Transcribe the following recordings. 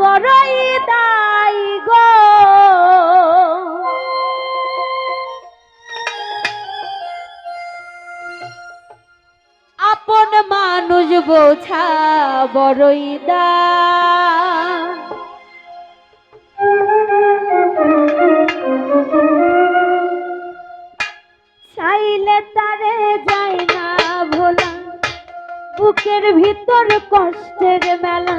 বড়ই দাই গো। আপন মানুষ বোঝা বড়ই দায় চাইলে তারে যায় না ভোলা, বুকের ভিতর কষ্টের মেলা।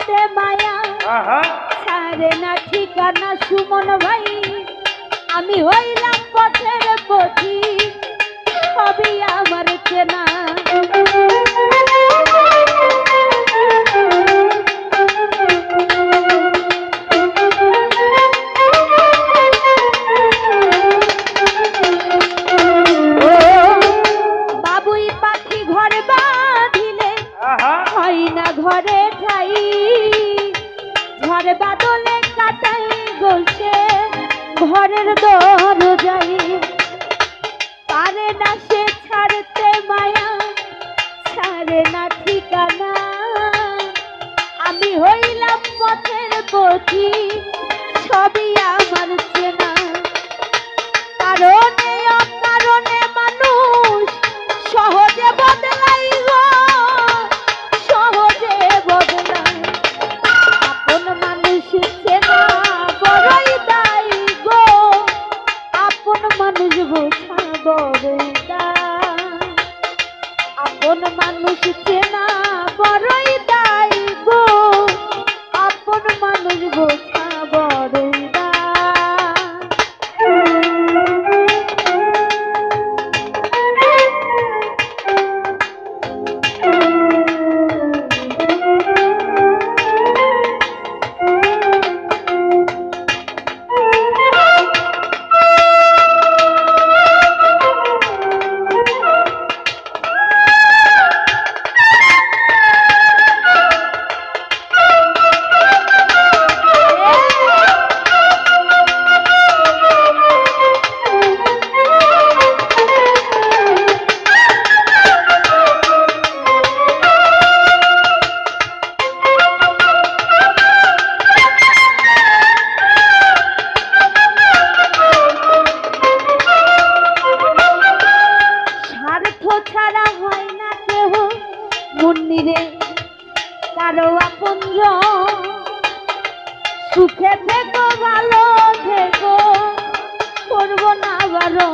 ছাড়তে মায়া। সারে না ঠিকানা সুমন ভাই। আমি হইলাম পথের পথি সবই আমার চেনা। হইলাম পথের পথি, সবই আমার চেনা। কারণে, অকারণে মানুষ সহজে বদলাই সহজে বদলাই। আপন মানুষ চেনা বড়ই দায়ী গো, আপন মানুষ বোঝা বড়ই দায়। আপন মানুষ চেনা বড়ই গো আপন মানুষ বোঝা কারও আপন সুখে থেকো, ভালো থেকো, করব না বারো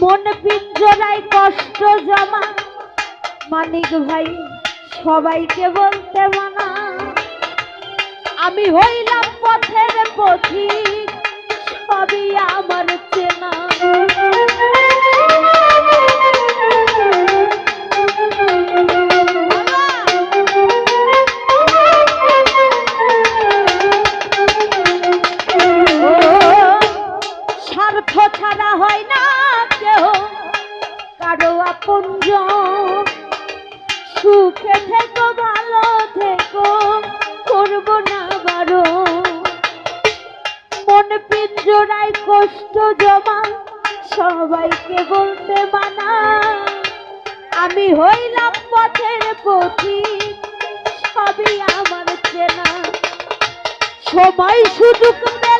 মন পিঞ্জরাই কষ্ট জমা। মানিক ভাই, সবাইকে বলতে মানা। আমি হইলাম পথের পথিক। সুখে থেকো, ভালো থেকো না বারো। মন পিঞ্জরায় কষ্ট জমা, সবাইকে বলতে মানা। আমি হইলাম পথের পথিক সবই আমার চেনা। সময় শুধু করে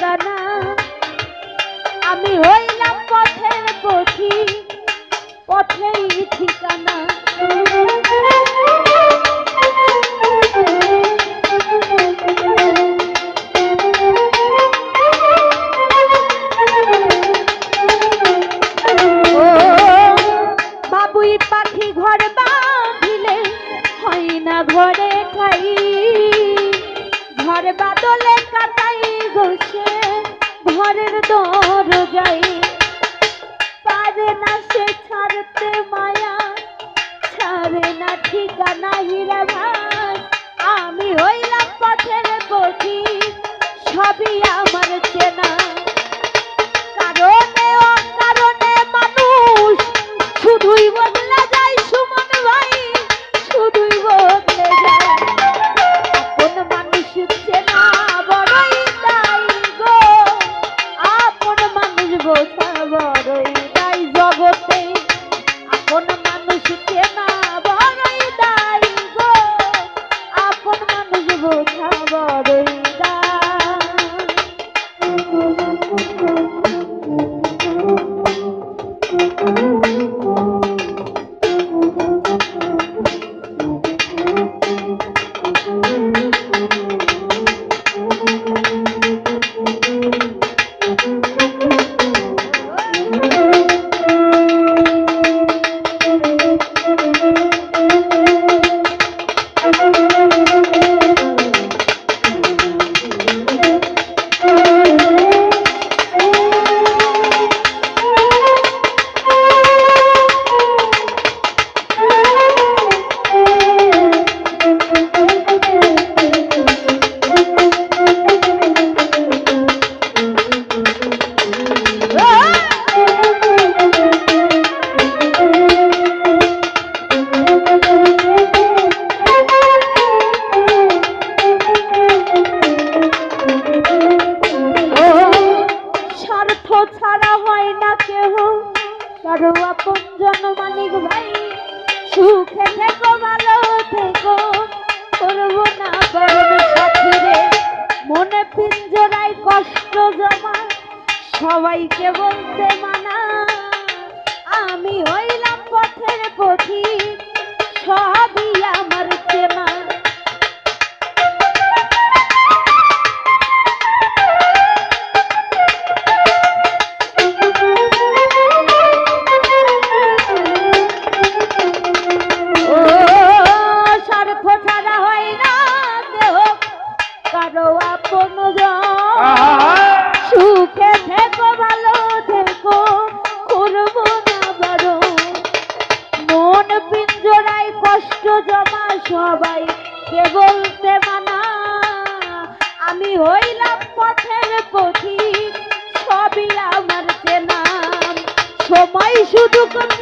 দানা আমি হইলাম পথের পথি পথেই ঠিকানা। অবস্থা বড়ই তাই জগতে মানুষ কেনা বড়ই তাই গো। আপন সবাইকে বলতে মানা আমি হইলাম পথের পথি সবই আমার চেনা। পথের পথি সবই আমার সময় শুধু পেলে